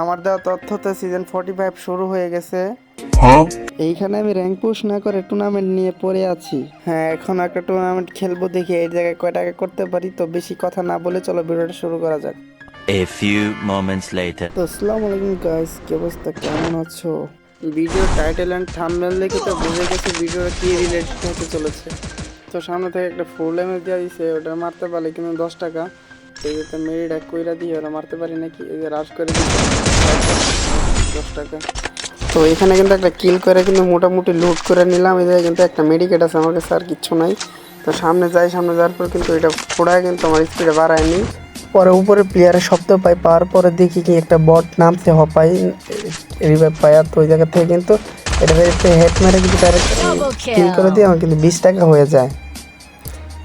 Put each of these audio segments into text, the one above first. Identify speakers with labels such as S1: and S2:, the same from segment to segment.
S1: আমার দেওয়া তথ্যতে season forty five শুরু হয়ে গেছে। এইখানে আমি র্যাঙ্ক পুশ না করে টুর্নামেন্ট নিয়ে পড়ে আছি। হ্যাঁ এখন একটা টুর্নামেন্ট খেলব দেখি এই জায়গায় কয় টাকা করতে পারি তো বেশি কথা না বলে চলো ভিডিওটা শুরু করা যাক।
S2: A few moments later.
S1: তো আসসালামু আলাইকুম গাইস কি অবস্থা? কেমন আছো? ভিডিও টাইটেল অ্যান্ড থাম্বনেল দেখে তো বুঝে গেছি ভিডিওটা কি রিলেটেড হতে চলেছে। তো সামনে থেকে একটা ফুল এমএস দেওয়া দিছে ওটা মারতে পারলে কিন্তু দশ টাকা। এই যে মেরিটা কইরা দিয়ে ওরা মারতে পারি নাকি? এই যে রাশ করে দশ টাকা। তো এখানে কিন্তু একটা কিল করে কিন্তু মোটামুটি লুট করে নিলাম। এই জায়গায় কিন্তু একটা মেডিকেট আছে আমার কাছে আর কিচ্ছু নাই। তো সামনে যাই সামনে যাওয়ার পর কিন্তু এটা ফোড়ায় কিন্তু আমার স্পিডে বাড়ায়নি পরে উপরে প্লেয়ারের শব্দ পাই পাওয়ার পরে দেখি কি একটা বট নামছে হপাই রিভাইভ পাই। আর তো ওই জায়গা থেকে কিন্তু এটা হেড মেরে কিন্তু ডাইরেক্ট কিল করে দিয়ে আমার কিন্তু বিশ টাকা হয়ে যায়।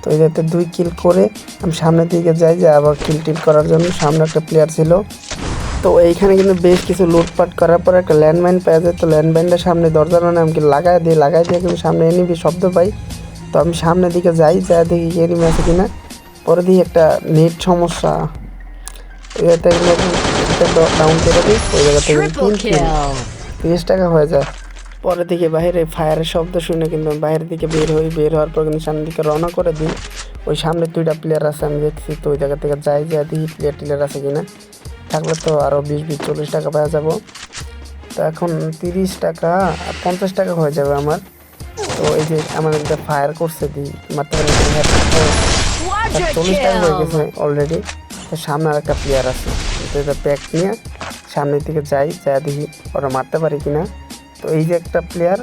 S1: তো এই যাতে দুই কিল করে আমি সামনের দিকে যাই যে আবার কিল টিল করার জন্য সামনে একটা প্লেয়ার ছিল। তো এইখানে কিন্তু বেশ কিছু লুটপাট করার পর একটা ল্যান্ডমাইন পাওয়া যায়। তো ল্যান্ডমাইনটা সামনে দরজার মানে আমি লাগাই দিই, লাগাই দিয়ে কিন্তু সামনে এনিবি শব্দ পাই। তো আমি সামনের দিকে যাই যা দেখি এনিমি আছে কিনা। পরে দিই একটা নেট সমস্যা। এটা ডাউন করে দিই, ওই জায়গা থেকে
S3: Triple
S1: তিন kill।
S3: kill.
S1: তিরিশ টাকা হয়ে যায়। পরে দিকে বাইরে ফায়ারের শব্দ শুনে কিন্তু আমি বাইরের দিকে বের হই বের হওয়ার পর কিন্তু সামনের দিকে রওনা করে দিই। ওই সামনে দুইটা প্লেয়ার আছে আমি দেখছি তো ওই জায়গা থেকে যাই যাই দেখি প্লেয়ার টিলেয়ার আছে কিনা। থাকলে তো আরও বিশ বিশ চল্লিশ টাকা পাওয়া যাব। তো এখন তিরিশ টাকা আর পঞ্চাশ টাকা হয়ে যাবে আমার। তো এই যে আমার একটা ফায়ার করছে দিই মারতে পারি চল্লিশ টাকা হয়ে গেছে অলরেডি তো সামনে আর একটা প্লেয়ার আছে। তো এটা প্যাক নিয়ে সামনের দিকে যাই যা দেখি ওরা মারতে পারি কিনা। তো এই যে একটা প্লেয়ার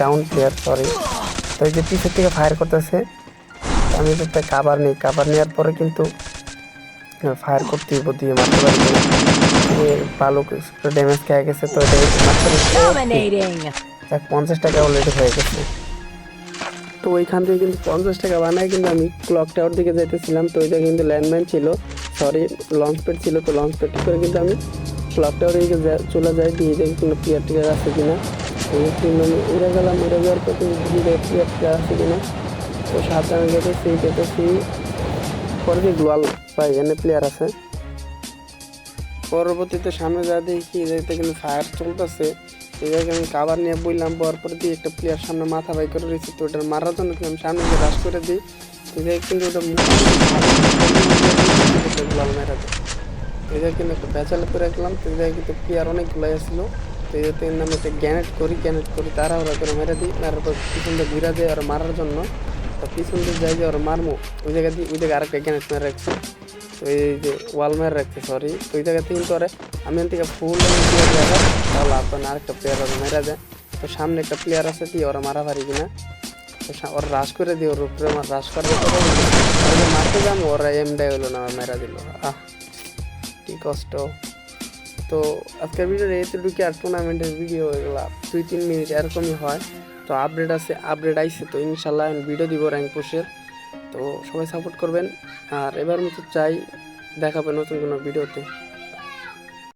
S1: ডাউন প্লেয়ার সরি তো এই যে পিছের থেকে ফায়ার করতেছে আমি তো একটা কাবার নিই। কাবার নেওয়ার পরে কিন্তু ফায়ার করতে দিয়ে মারতে পারি ভালো ড্যামেজ খেয়ে গেছে তো. যাক পঞ্চাশ টাকা অলরেডি হয়ে গেছে। তো ওইখান থেকে কিন্তু পঞ্চাশ টাকা বানায় কিন্তু আমি ক্লক টাওয়ার দিকে যেতেছিলাম তো ওইটা কিন্তু ল্যান্ডমাইন ছিল। সরি লঞ্চ প্যাড ছিল তো লঞ্চ প্যাড করে কিন্তু আমি ক্লক টাওয়ার চলে যায় দিয়ে দেখি কোনো প্লেয়ার টিয়ার আছে কিনা। এই কিন্তু উড়ে গেলাম, উড়ে যাওয়ার পর দিয়ে প্লেয়ার টিয়ার আছে কিনা। তো সাথে আমি গেতেছি গেতেছি পরে দিয়ে গ্লোয়াল পাই এনে প্লেয়ার আছে। পরবর্তীতে সামনে যা দেখি দেখতে কিন্তু ফায়ার চলতেছে। জায়গায় আমি কাবার নিয়ে বললাম পর পর দিয়ে একটা প্লেয়ার সামনে মাথা বাই করে রয়েছে, তো ওটা মারার জন্য আমি সামনে গিয়ে রাশ করে দিই। তো কিন্তু ওটা মেরা দেয়। জায়গায় কিন্তু একটা বেচালে করে রাখলাম, তো জায়গায় কিন্তু প্লেয়ার অনেকগুলো আসছিল তো এই জায়গায় আমি একটা গ্যানেট করি গ্যানেট করি তারা ওরা করে মেরে দিই পর পিছন দিয়ে ঘুরা দেয় ওরা মারার জন্য। তো পিছন দিয়ে যাই যে ওরা মারমো, ওই জায়গা দিয়ে, ওই জায়গায় আরেকটা গ্যানেট মেরে রাখছে। তো এই যে ওয়াল মেরে রাখছে সরি তো ওই জায়গা থেকে ওরা আমি এখান থেকে ফুল তাহলে আপনার আরেকটা প্লেয়ার ওরা মেরা যায় তো সামনে একটা প্লেয়ার আছে দিয়ে ওরা মারা পারি কিনা ওরা রাশ করে দিয়ে ওর উপরে রাশ করার মারতে যাব, ওরা এমডাই হলো না মেরা দিল। আহ। কি কষ্ট? তো আজকের ভিডিওর এতটুকু আর টুর্নামেন্টের ভিডিও এগুলা দুই, তিন মিনিট এরকমই হয়। তো আপডেট আছে আপডেট আইসে তো ইনশাল্লাহ আমি ভিডিও দিব র্যাঙ্ক পোষের তো সবাই সাপোর্ট করবেন। আর এবার মতো চাই, দেখাবে নতুন কোনো ভিডিওতে